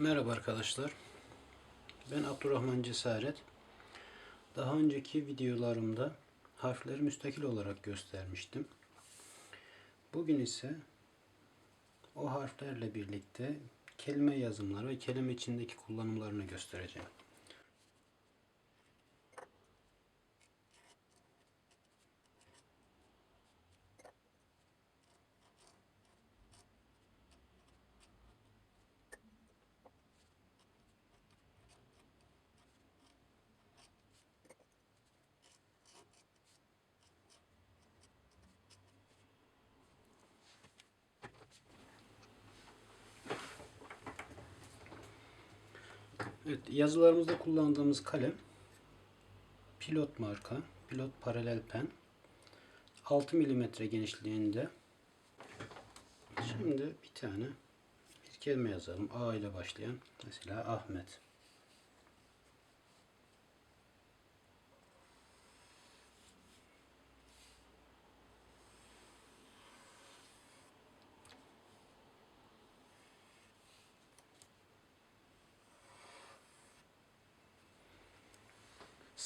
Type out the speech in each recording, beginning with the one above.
Merhaba arkadaşlar. Ben Abdurrahman Cesaret. Daha önceki videolarımda harfleri müstakil olarak göstermiştim. Bugün ise o harflerle birlikte kelime yazımları ve kelime içindeki kullanımlarını göstereceğim. Evet, yazılarımızda kullandığımız kalem pilot marka, pilot paralel pen 6 mm genişliğinde. Şimdi bir tane bir kelime yazalım. A ile başlayan. Mesela Ahmet.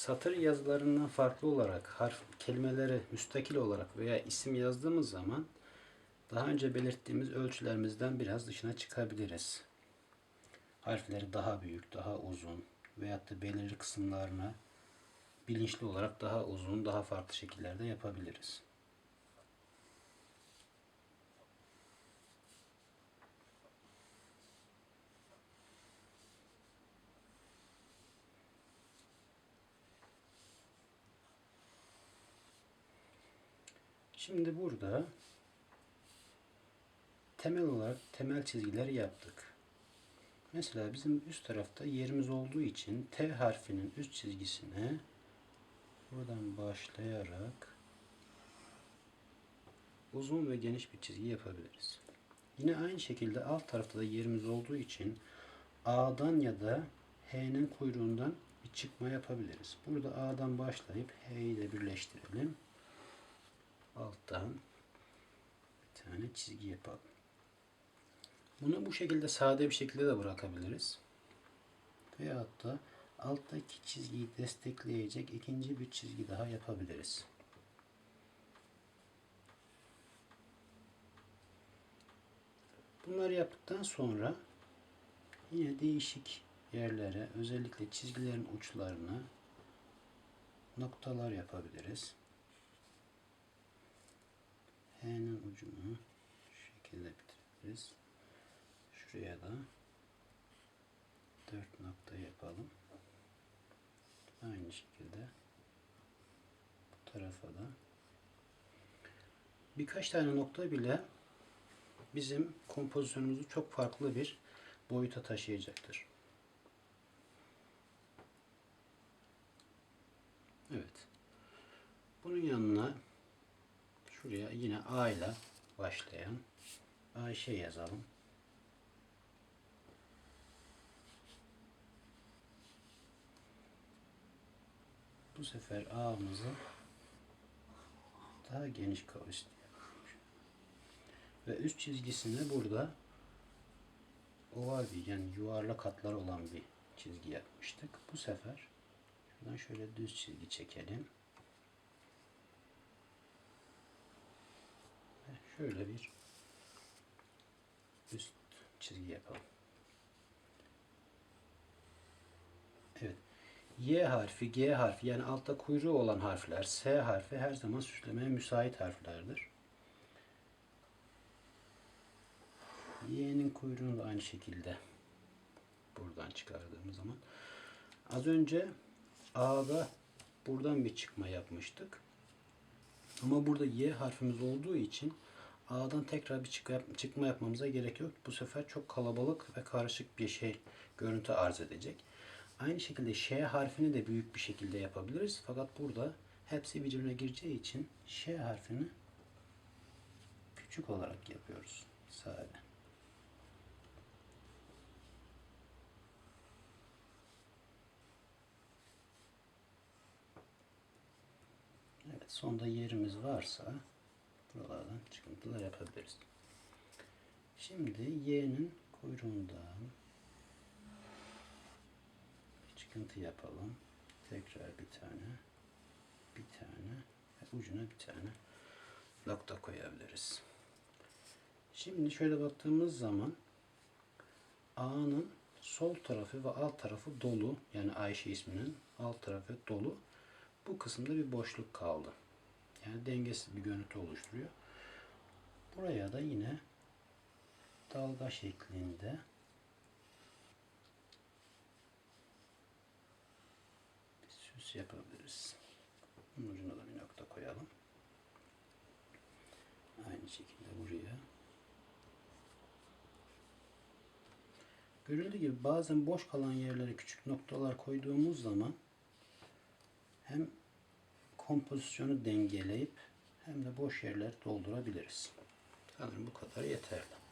Satır yazılarından farklı olarak harf kelimeleri müstakil olarak veya isim yazdığımız zaman daha önce belirttiğimiz ölçülerimizden biraz dışına çıkabiliriz. Harfleri daha büyük, daha uzun veyahut da belirli kısımlarını bilinçli olarak daha uzun, daha farklı şekillerde yapabiliriz. Şimdi burada temel olarak temel çizgileri yaptık. Mesela bizim üst tarafta yerimiz olduğu için T harfinin üst çizgisine buradan başlayarak uzun ve geniş bir çizgi yapabiliriz. Yine aynı şekilde alt tarafta da yerimiz olduğu için A'dan ya da H'nin kuyruğundan bir çıkma yapabiliriz. Burada A'dan başlayıp H'yi de birleştirelim alttan bir tane çizgi yapalım. Bunu bu şekilde sade bir şekilde de bırakabiliriz. Veyahut da alttaki çizgiyi destekleyecek ikinci bir çizgi daha yapabiliriz. Bunları yaptıktan sonra yine değişik yerlere özellikle çizgilerin uçlarına noktalar yapabiliriz. H'nin ucunu şu şekilde bitiririz. Şuraya da dört nokta yapalım. Aynı şekilde bu tarafa da birkaç tane nokta bile bizim kompozisyonumuzu çok farklı bir boyuta taşıyacaktır. Evet. Bunun yanına Şuraya yine A ile başlayan Ayşe yazalım. Bu sefer A'mızı daha geniş kavis Ve üst çizgisini burada oval bir yani yuvarlak hatlar olan bir çizgi yapmıştık. Bu sefer şuradan şöyle düz çizgi çekelim. Şöyle bir üst çizgi yapalım. Evet. Y harfi, G harfi yani altta kuyruğu olan harfler, S harfi her zaman süslemeye müsait harflerdir. Y'nin kuyruğunu da aynı şekilde buradan çıkardığımız zaman. Az önce A'da buradan bir çıkma yapmıştık. Ama burada Y harfimiz olduğu için A'dan tekrar bir çıkma yapmamıza gerek yok. Bu sefer çok kalabalık ve karışık bir şey görüntü arz edecek. Aynı şekilde Ş harfini de büyük bir şekilde yapabiliriz. Fakat burada hepsi birbirine gireceği için Ş harfini küçük olarak yapıyoruz. Sade. Evet, sonda yerimiz varsa buralardan çıkıntılar yapabiliriz. Şimdi y'nin kuyruğundan çıkıntı yapalım. Tekrar bir tane. Bir tane. Ve ucuna bir tane nokta koyabiliriz. Şimdi şöyle baktığımız zaman A'nın sol tarafı ve alt tarafı dolu. Yani Ayşe isminin alt tarafı dolu. Bu kısımda bir boşluk kaldı. Yani dengesiz bir görüntü oluşturuyor. Buraya da yine dalga şeklinde bir süs yapabiliriz. Bunun ucuna da bir nokta koyalım. Aynı şekilde buraya. Görüldüğü gibi bazen boş kalan yerlere küçük noktalar koyduğumuz zaman hem kompozisyonu dengeleyip hem de boş yerler doldurabiliriz. Sanırım bu kadar yeterli.